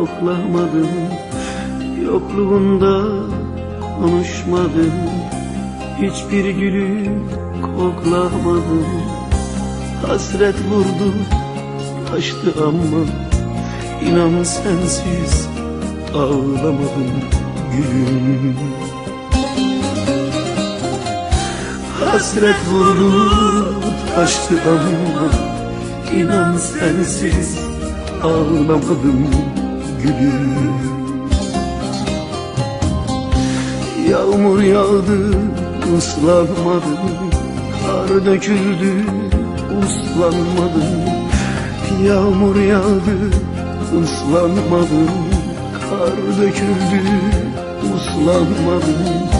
koklamadım Yokluğunda konuşmadım Hiçbir gülü koklamadım. Hasret vurdu taştı ama İnan sensiz ağlamadım gülüm. Hasret vurdu taştı ama İnan sensiz ağlamadım gülüm Yağmur yağdı ıslanmadım Kar döküldü uslanmadım Yağmur yağdı ıslanmadım Kar döküldü uslanmadım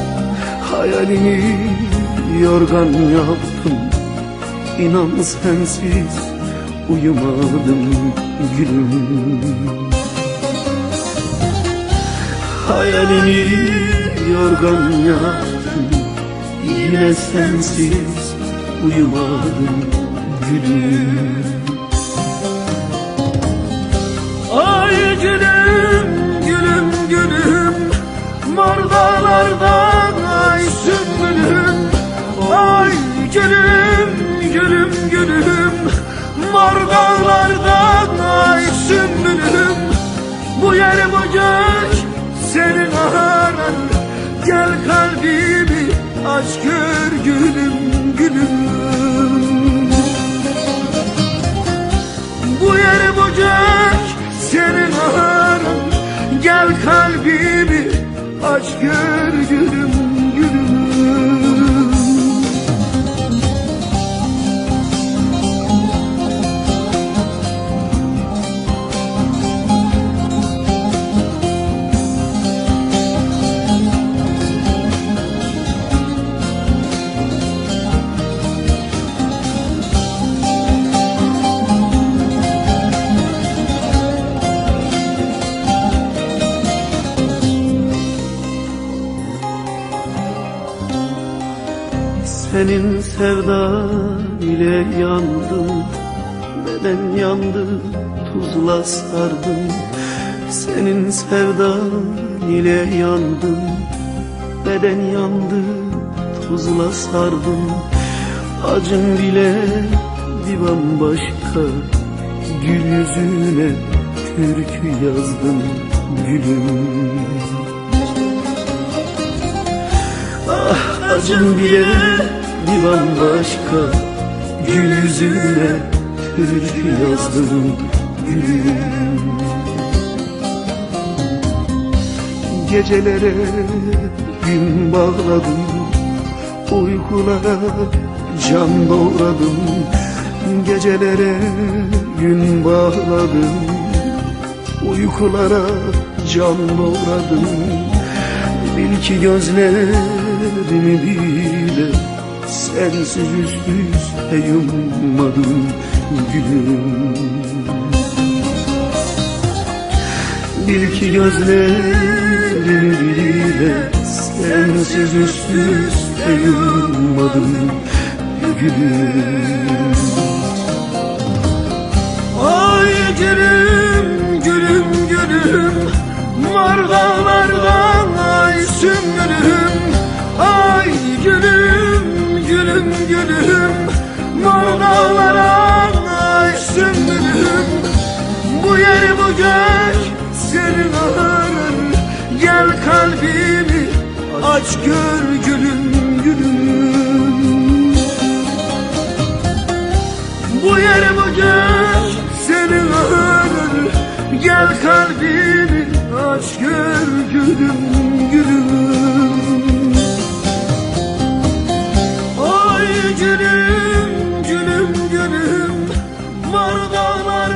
Hayalini yorgan yaptım İnan sensiz uyumadım gülüm Hayalini yorgan yaptım Yine sensiz uyumadım gülüm aç gör gülüm, gülüm. Bu yer bu gök senin aran Gel kalbimi aç gör gülüm Senin sevdan ile yandım Beden yandı tuzla sardım. Senin sevdan ile yandım Beden yandı tuzla sardım. Acın bile bir bambaşka Gül yüzüne türkü yazdım gülüm acım bile bir bambaşka Gül yüzüne türkü yazdım gülüm Gecelere gün bağladım Uykulara can doğradım. Gecelere gün bağladım Uykulara can doğradım. Bil ki gözlerimi bile Sensiz üst üste yummadım gülüm. Bil ki gözlerimi bile Sensiz üst üste yummadım gülüm. Ay gülüm, gök senin ağır Gel kalbimi aç gör gülüm gülüm. Bu yer bu gök senin ağır Gel kalbimi aç gör gülüm gülüm. Ay gülüm gülüm gülüm Var dağlar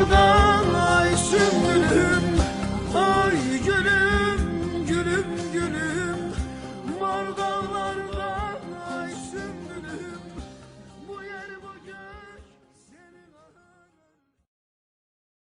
dağlar